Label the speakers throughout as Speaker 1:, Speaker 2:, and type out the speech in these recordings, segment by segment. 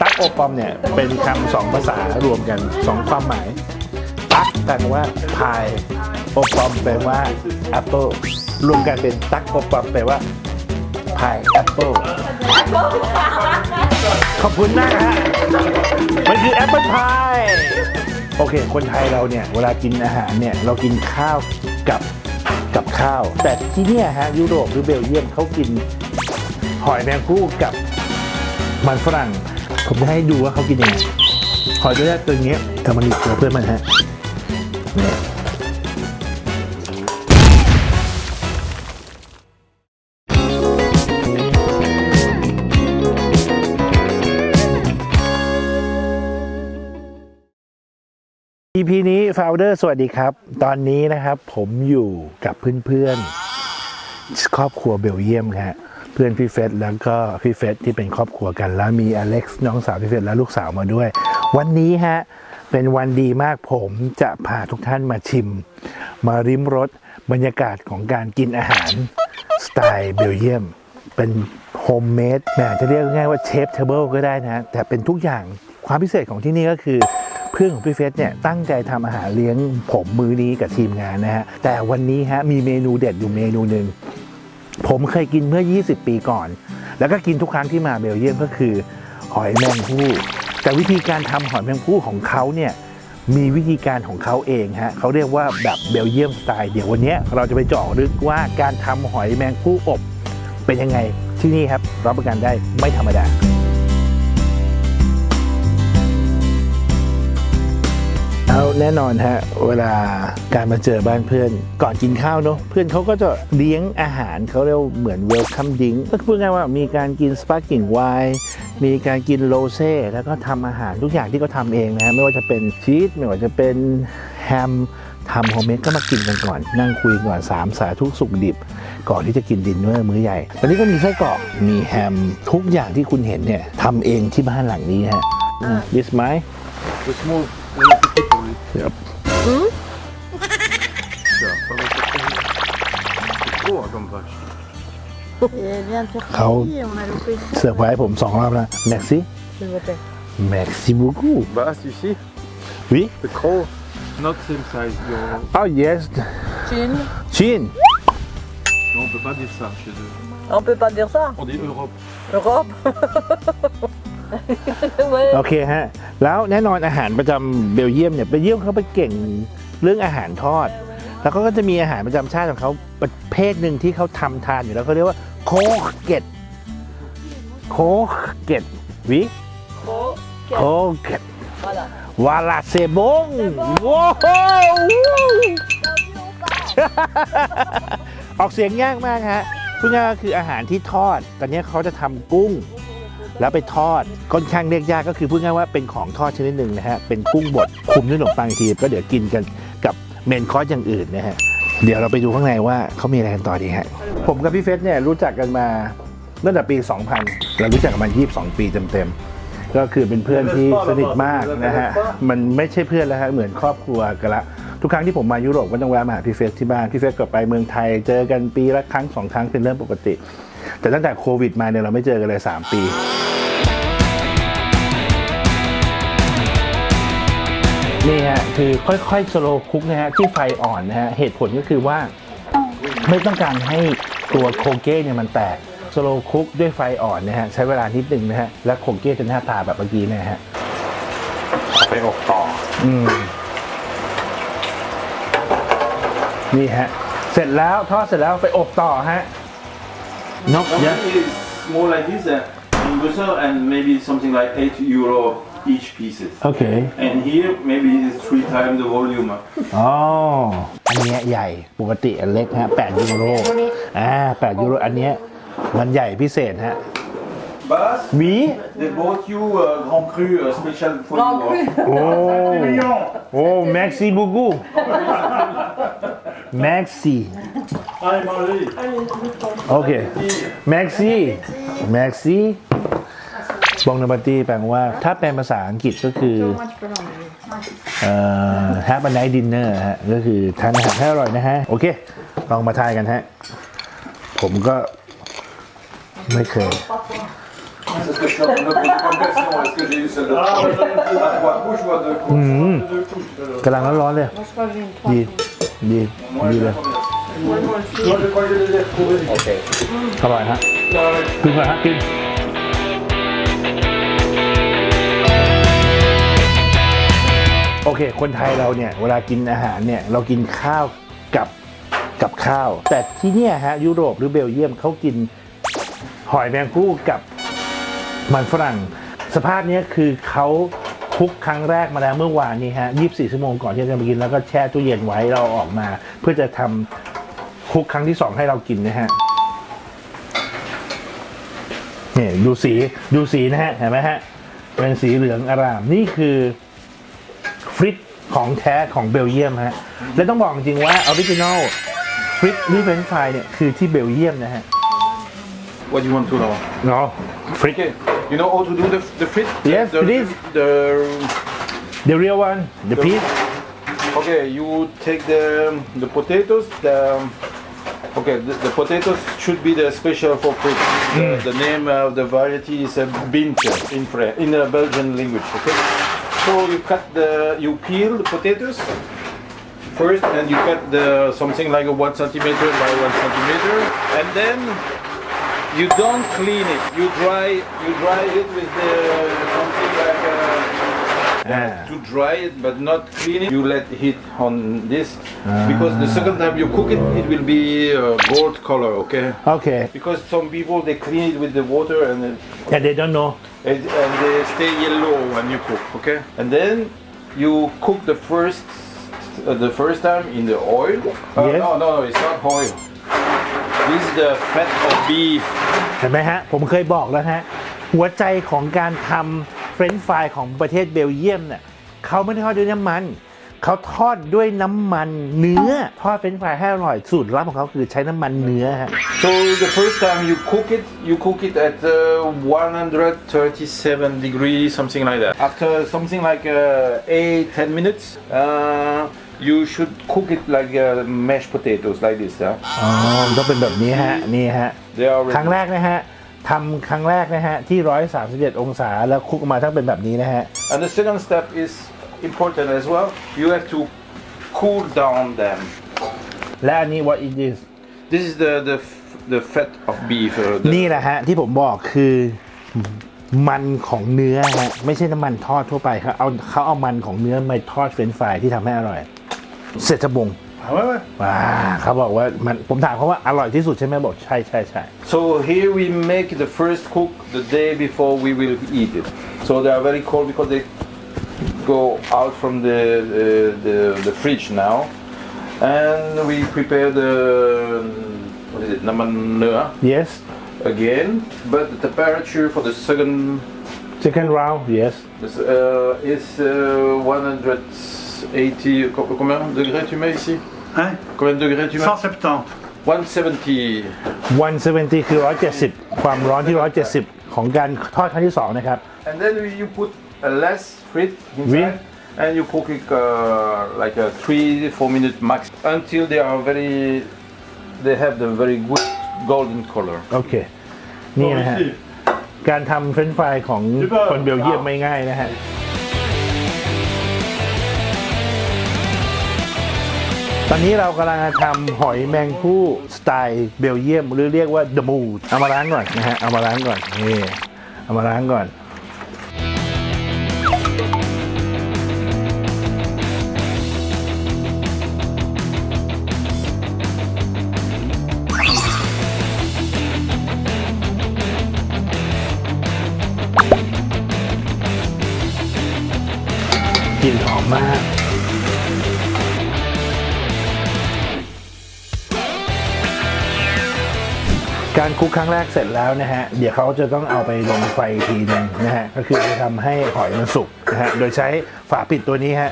Speaker 1: ตั๊กโอปอมเนี่ยเป็นคำสองภาษารวมกันสองความหมาย ตั๊กแปลว่าพาย โอปอมแปลว่าแอปเปิลรวมกันเป็นตั๊กโอปอมแปลว่าพายแอปเปิลขอบคุณมากฮะมันคือแอปเปิลพายโอเค คนไทยเราเนี่ยเวลากินอาหารเนี่ยเรากินข้าวกับกับข้าว แต่ที่เนี่ยฮะยุโรปหรือเบลเยียมเขากินหอยแมงภู่กับมันฝรั่ง ผมจะให้ดูว่าเขากินยังไงหอยตัวแรกตัวเงี้แต่มันอีกตัวเพื่อนมันฮะเนี่ย EP นี้ Founder สวัสดีครับ ตอนนี้นะครับผมอยู่กับเพื่อนๆครอบครัวเบลเยียมครับ เพื่อนพี่เฟสแล้วก็พี่เฟสที่เป็นครอบครัวกัน แล้วมีอเล็กซ์น้องสาวพี่เฟสและลูกสาวมาด้วย วันนี้ฮะเป็นวันดีมากผมจะพาทุกท่านมาชิม มาริมรสบรรยากาศของการกินอาหาร สไตล์เบลเยียม เป็นโฮมเมดแหมจะเรียกง่ายๆว่าเชฟเทเบิลก็ได้นะแต่เป็นทุกอย่างความพิเศษของที่นี่ก็คือเพื่อนของพี่เฟสเนี่ยตั้งใจทำอาหารเลี้ยงผมมื้อนี้กับทีมงานนะฮะแต่วันนี้ฮะมีเมนูเด็ดอยู่เมนูหนึ่ง ผมเคยกินเมื่อ 20 ปีก่อน แล้วก็กินทุกครั้งที่มาเบลเยียมก็คือ หอยแมงผู้แต่วิธีการทำหอยแมงผู้ของเขาเนี่ยมีวิธีการของเขาเองฮะเขาเรียกว่าแบบเบลเยียมสไตล์เดี๋ยววันนี้เราจะไปเจาะลึกว่าการทำหอยแมงผู้อบ เป็นยังไงที่นี่ครับรับประกันได้ไม่ธรรมดา แน่นอนฮะเวลาการมาเจอบ้านเพื่อน ก่อนกินข้าวเนอะเพื่อนเขาก็จะเลี้ยงอาหารเขาเรียกว่าเหมือนเวลคัมดิงก็พูดง่ายๆว่ามีการกินสปาร์กิ่งไวน์มีการกินโรเซ่แล้วก็ทำอาหารทุกอย่างที่เขาทำเองนะฮะไม่ว่าจะเป็นชีสไม่ว่าจะเป็นแฮมทำโฮมเมดก็มากินกันก่อน นั่งคุยก่อนสามสาทุกสุกดิบ ก่อนที่จะกินดินเนอร์มื้อใหญ่ตอนนี้ก็มีไส้กรอกมีแฮมทุกอย่างที่คุณเห็นเนี่ยทำเองที่บ้านหลังนี้ฮะ this my
Speaker 2: Le small, on est petit pour lui.
Speaker 1: Yep.
Speaker 2: Ça va pas mettre trop vite. C'est trop hein, comme vache.
Speaker 3: Et vient de faire
Speaker 1: Raoul.
Speaker 3: partie et on a loupé.
Speaker 1: เสิร์ฟไว้ให้ผมสองรอบแล้ว merci
Speaker 3: S'il vous plaît.
Speaker 1: merci beaucoup
Speaker 2: Bah, si, si.
Speaker 1: oui
Speaker 2: C'est trop. Not same size. Your-
Speaker 1: oh yes
Speaker 3: Chine.
Speaker 1: Chine
Speaker 2: Non, on peut pas dire ça chez eux.
Speaker 3: On peut pas dire ça.
Speaker 2: On dit Europe.
Speaker 3: Europe. ouais.
Speaker 1: โอเคฮะ แล้วแน่นอนอาหารประจำเบลเยียมเนี่ยเบลเยียมเขาไปเก่งเรื่องอาหารทอด แล้วเขาก็จะมีอาหารประจำชาติของเขาประเภทหนึ่งที่เขาทำทานอยู่แล้วเขาเรียกว่าโคเกตโคเกตวิโคเกต
Speaker 3: Voilà.
Speaker 1: วาลาเซบงว้าวออกเสียงยากมากฮะพูดง่ายๆก็คืออาหารที่ทอด ตอนนี้เขาจะทำกุ้ง แล้วไปทอดค่อนข้างเรียกยากก็คือพูดง่ายว่าเป็นของทอดชนิดหนึ่งนะฮะเป็นกุ้งบดคุมด้วยขนมปังอีกทีก็เดี๋ยวกินกันกับเมนคอร์สอย่างอื่นนะฮะเดี๋ยวเราไปดูข้างในว่าเขามีอะไรกันต่อดีฮะผมกับพี่เฟสเนี่ยรู้จักกันมาตั้งแต่ปี 2000 เรารู้จักกันมา 22 ปีเต็มๆ ก็คือเป็นเพื่อนที่สนิทมากนะฮะ มันไม่ใช่เพื่อนแล้วฮะ เหมือนครอบครัวกันละ ทุกครั้งที่ผมมายุโรปก็ต้องแวะมาหาพี่เฟสที่บ้าน พี่เฟสก็ไปเมืองไทย เจอกันปีละครั้งสองครั้งเป็นเรื่องปกติ แต่ตั้งแต่โควิดมาเนี่ยเราไม่เจอกันเลย 3 ปี นี่ฮะคือค่อยๆสโลคุกนะฮะที่ไฟอ่อนนะฮะเหตุผลก็คือว่า ไม่ต้องการให้ตัวโคเก้เนี่ยมันแตกสโลคุกด้วยไฟอ่อนนะฮะใช้เวลานิดนึงนะฮะและโคเก้จะหน้าตาแบบเมื่อกี้เนะฮะ
Speaker 2: เอาไปอบต่อ
Speaker 1: อืมนี่ฮะ เสร็จแล้วทอดเสร็จแล้วไปอบต่อฮะนกเยอะ
Speaker 4: Normally it's more like this uh, in Brussels and maybe something like 8 euro each pieces.
Speaker 1: โอเค
Speaker 4: And here maybe it's three times the volume.
Speaker 1: อ๋อ อันเนี้ยใหญ่ ปกติอันเล็กฮะ8ยูโร อ่า8ยูโร อันเนี้ยมันใหญ่พิเศษฮะ
Speaker 4: But
Speaker 1: หวี
Speaker 4: they bought you uh, Grand Cru uh, special for you. huh?
Speaker 1: โอ้ โอ้แม็กซี่บูกูแม็กซี่โอเค แม็กซี่ แม็กซี่ บองนบัตตี้แปลว่า ถ้าแปลภาษาอังกฤษก็คือเอ่อ have a night dinner ฮะ ก็คือทานอาหารให้อร่อยนะฮะ โอเค ลองมาทายกันฮะ ผมก็ไม่เคย
Speaker 4: Ça
Speaker 2: que je suis en train de poser comme question. Est-ce que j'ai eu celle de
Speaker 4: Ah,
Speaker 2: à
Speaker 4: ouais, j'en ai une couche.
Speaker 2: droite bouche ou à deux couches
Speaker 1: อืม
Speaker 4: Deux couches, alors.
Speaker 1: กำลังร้อนๆเลย
Speaker 3: Moi, je crois que j'ai une
Speaker 1: ดี
Speaker 3: trois.
Speaker 1: ดี
Speaker 2: Moi,
Speaker 1: ดี
Speaker 2: je
Speaker 1: เลย
Speaker 2: vais prendre la-
Speaker 3: Moi, moi aussi.
Speaker 4: Moi, je crois que je les ai retrouvés.
Speaker 2: Ok.
Speaker 1: อร่อยฮะ
Speaker 4: Ouais.
Speaker 1: กินก่อนฮะกิน อเค คนไทยเราเนี่ยเวลากินอาหารเนี่ยเรากินข้าวกับกับข้าว แต่ที่เนี่ยฮะยุโรปหรือเบลเยียมเขากินหอยแมงผู้กับมันฝรั่ง สภาพนี้คือเขาคลุกครั้งแรกมาแล้วเมื่อวานนี้ฮะ 24 ชั่วโมงก่อนที่จะมากินแล้วก็แช่ตู้เย็นไว้เราออกมา เพื่อจะทำคลุกครั้งที่สองให้เรากินนะฮะนี่ดูสีดูสีนะฮะเห็นไหมฮะเป็นสีเหลืองอารามนี่คือ ฟริตของแท้ของเบลเยียมฮะและต้องบอกจริงๆว่าออริจินอลฟริตหรือเฟรนช์ฟรายเนี่ยคือที่เบลเยียมนะฮะ
Speaker 2: What do you want to know?
Speaker 1: เนาะฟริต
Speaker 2: Okay. You know how to do the, the frit?
Speaker 1: Yes,
Speaker 2: the,
Speaker 1: please.
Speaker 2: The,
Speaker 1: the real one the piece
Speaker 2: okay, you take the the potatoes. The okay, the, the potatoes should be the special for frit. The, the name of the variety is a bintje in French, in the Belgian language. Okay. So you cut the you peel the potatoes first, and you cut the something like a one centimeter by one centimeter, and then you don't clean it. You dry you dry it with the
Speaker 1: Ah.
Speaker 2: to dry it but not clean it. You let heat on this because the second time you cook it, it will be uh, gold color. Okay.
Speaker 1: โอเค
Speaker 2: Because some people they clean it with the water and then,
Speaker 1: and they don't know
Speaker 2: and, and they stay yellow when you cook. Okay. And then you cook the first uh, the first time in the oil. Uh,
Speaker 1: Yes.
Speaker 2: No, no, no, it's not oil. This is the fat of beef.
Speaker 1: เห็นไหมฮะ ผมเคยบอกแล้วฮะ หัวใจของการทำเฟ รนช์ฟรายของประเทศเบลเยียมเนี่ยเขาไม่ได้ทอดด้วยน้ำมันเขาทอดด้วยน้ำมันเนื้อทอดเฟรนช์ฟรายให้อร่อยสูตรลับของเขาคือใช้น้ำมันเนื้อฮะ
Speaker 2: So the first time you cook it, you cook it at uh, 137 degrees, something like that. After something like uh, 8 10 minutes, uh, you should cook it like uh, mashed potatoes, like this. Huh?
Speaker 1: อ๋อมันต้องเป็นแบบนี้ฮะนี่ฮะ
Speaker 2: They are
Speaker 1: ครั้ง
Speaker 2: ready.
Speaker 1: แรกนะฮะ ทำครั้งแรกนะฮะ ที่ 137องศาแล้วคลุกออกมาทั้งเป็นแบบนี้นะฮะ
Speaker 2: And the second step is important as well. You have to cool down them.
Speaker 1: และอันนี้ what it is
Speaker 2: This is the the, f- the fat of beef. Uh, the-
Speaker 1: นี่แหละฮะ ที่ผมบอกคือมันของเนื้อฮะไม่ใช่น้ำมันทอดทั่วไปครับเอาเขาเอามันของเนื้อมาทอดเฟรนช์ฟรายที่ทำให้อร่อย เสร็จจะบง
Speaker 4: How However,
Speaker 1: อ่าเขาบอกว่ามันผมถามเขาว่าอร่อยที่สุดใช่ไหมบอกใช่ใช่ใช่
Speaker 2: so here we make the first cook the day before we will eat it. So they are very cold because they go out from the uh, the, the fridge now, and we prepare the what is it namanua
Speaker 1: yes
Speaker 2: again. But the temperature for the second
Speaker 1: second round yes
Speaker 2: uh, is uh, 100. 80. Combien de degrés tu mets ici
Speaker 4: hein
Speaker 2: Combien de degrés tu mets
Speaker 4: 170.
Speaker 2: 170
Speaker 1: 170 คือ 170 ความร้อนที่ 170 ของการทอดครั้งที่สองนะครับ
Speaker 2: and then you put a less fruit inside and you cook it uh, like a three four minutes max until they are very they have the very good golden color
Speaker 1: okay นี่นะฮะ การทำเฟรนช์ฟรายของคนเบลเยียมไม่ง่ายนะฮะ ตอนนี้เรากำลังทำหอยแมงผู้สไตล์เบลเยียมหรือเรียกว่าเดมูดเอามาล้างก่อนนะฮะ เอามาล้างก่อนนี่เอามาล้างก่อน กลิ่นหอมมาก การคุกครั้งแรกเสร็จแล้วนะฮะ เดี๋ยวเขาจะต้องเอาไปลงไฟทีหนึงนะฮะ ก็คือจะทำให้หอยมันสุกนะฮะ โดยใช้ฝาปิดตัวนี้ฮะ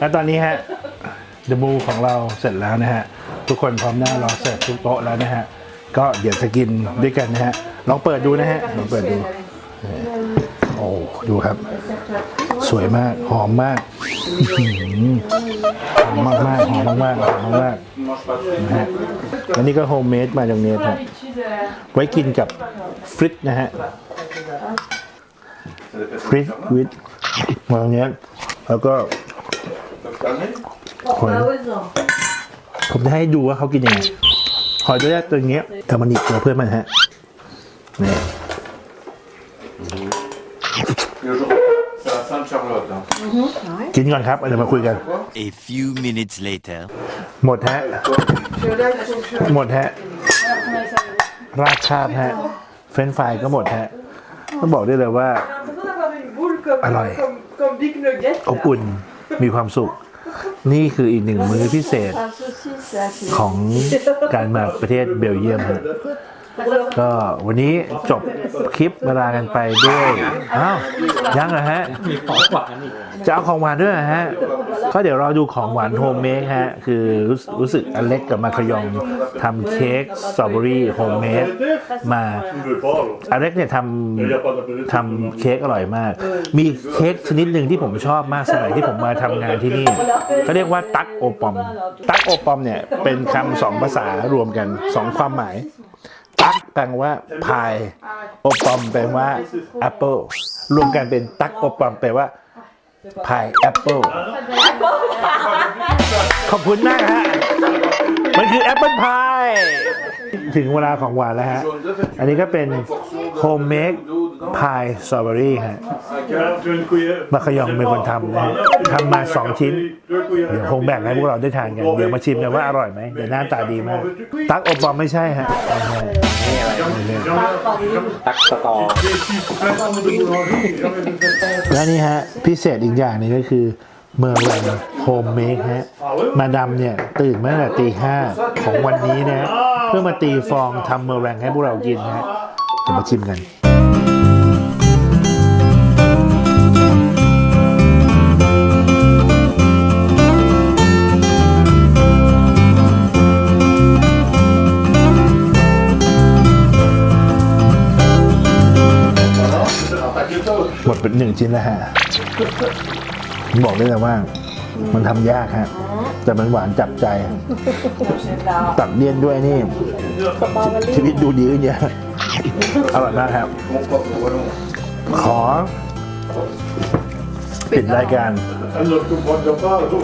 Speaker 1: และตอนนี้ฮะเดมูของเราเสร็จแล้วนะฮะ ทุกคนพร้อมหน้ารอเสิร์ฟทุกโต๊ะแล้วนะฮะ ก็เดี๋ยวจะกินด้วยกันนะฮะ ลองเปิดดูนะฮะ ลองเปิดดู โอ้ดูครับ สวยมาก หอมมากหอมมากมากหอมมากมากหอมมากนะฮะแล้วนี่ก็โฮมเมดมาจากเนสฮะไว้กินกับฟริตนะฮะ ฟริตวิดมาตรงเนี้ยแล้วก็หอยผมจะให้ดูว่าเขากินยังไงหอยตัวแรกตัวเงี้ยแต่มันอีกตัวเพื่อนมันฮะนี่
Speaker 2: C'est la Sainte Charlotte. hein.
Speaker 1: กินก่อนครับเดี๋ยวมาคุยกัน
Speaker 5: A few minutes later.
Speaker 1: หมดฮะ หมดฮะ ราดคาบฮะ เฟรนช์ฟรายก็หมดฮะ ต้องบอกได้เลยว่า อร่อยอบอุ่นมีความสุข นี่คืออีกหนึ่งมื้อพิเศษของการมาประเทศเบลเยียมฮะก็วันนี้จบคลิปเวลากันไปด้วย อ้าว ยังเหรอฮะ
Speaker 6: มีของหวานอีก
Speaker 1: จะเอาของหวานด้วยเหรอฮะ ก็เดี๋ยวเราดูของหวานโฮมเมดฮะ คือรู้สึกรู้สึกอเล็กกับมาคยองทำเค้กสตรอเบอรี่โฮมเมดมาอเล็กเนี่ยทำทำเค้กอร่อยมาก มีเค้กชนิดหนึ่งที่ผมชอบมากสมัยที่ผมมาทำงานที่นี่เขาเรียกว่าตักโอปอม ตักโอปอมเนี่ยเป็นคำสองภาษารวมกันสองความหมายตักแปลว่าพายโอปอมแปลว่าแอปเปิลรวมกันเป็นตักโอปอมแปลว่า พายแอปเปิลขอบคุณมากฮะ มันคือแอปเปิลพาย ถึงเวลาของหวานแล้วฮะ อันนี้ก็เป็นโฮมเมด พายสตรอเบอรี่ฮะมาขยองเป็นคนทำนะฮะทำมาสองชิ้น เดี๋ยวคงแบ่งให้พวกเราได้ทานกัน เดี๋ยวมาชิมกันว่าอร่อยไหมเดี๋ยวหน้าตาดีมาก ตักโอปอมไม่ใช่ฮะไม่ใช่นี่อะไรนี่
Speaker 6: ตักสตอ
Speaker 1: และนี่ฮะ พิเศษอีกอย่างหนึงก็คือเมอร์แวนโฮมเมคฮะ มาดามเนี่ยตื่นมาตั้งแต่ตีห้าของวันนี้นะฮะเพื่อมาตีฟองทำเมอร์แวนให้พวกเรากินฮะเดี๋ยวมาชิมกัน เป็นหนึ่งชิ้นแล้วฮะบอกได้เลยว่า มันทำยากฮะ แต่มันหวานจับใจ ตัดเลี่ยนด้วยนี่ ชีวิตดูดีขึ้นเยอะอร่อยมากครับ ขอปิดรายการ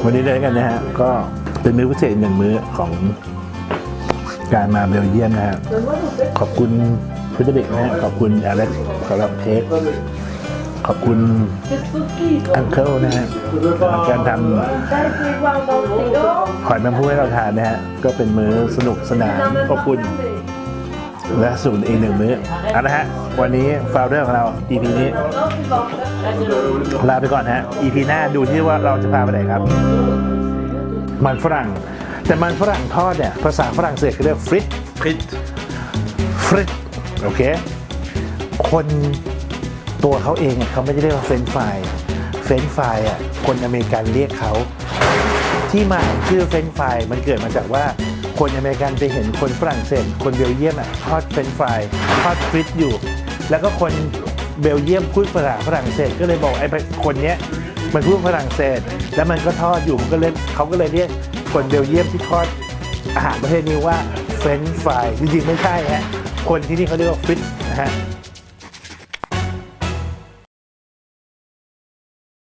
Speaker 1: วันนี้เลยกันนะฮะ ก็เป็นมื้อพิเศษหนึ่งมื้อของการมาเบลเยียมนะฮะ ขอบคุณพุทธเบกนะฮะ ขอบคุณอเล็กซ์สำหรับเทปข อบคุณอังเคิลนะฮะการทำหอยแมงผู้ให้เราทานนะฮะ ก็เป็นมื้อสนุกสนานอบอุ่นและสูตรอีกหนึ่งมื้อเอาละฮะ วันนี้ฟาวเดอร์ของเรา EP นี้ ลาไปก่อนฮะ EP หน้าดูที่ว่าเราจะพาไปไหนครับ มันฝรั่ง แต่มันฝรั่งทอดเนี่ย ภาษาฝรั่งเศสเขาเรียกฟริต
Speaker 2: Frites.
Speaker 1: ฟริตโอเค คน ตัวเขาเองเขาไม่ได้เรียกว่าเฟรนฟรายเฟรนฟรายอะคนอเมริกันเรียกเขา ที่มาชื่อเฟรนฟรายมันเกิดมาจากว่าคนอเมริกันไปเห็นคนฝรั่งเศส คนเบลเยียมอะทอดเฟรนฟรายทอดฟริตอยู่ แล้วก็คนเบลเยียมพูดภาษาฝรั่งเศสก็เลยบอกไอ้คนเนี้ยมันพูดฝรั่งเศส แล้วมันก็ทอดอยู่มันก็เลยเขาก็เลยเรียกคนเบลเยียมที่ทอดอาหารประเภทนี้ว่าเฟรนฟรายจริงๆไม่ใช่ฮะคนที่นี่เขาเรียกว่าฟริตนะฮะ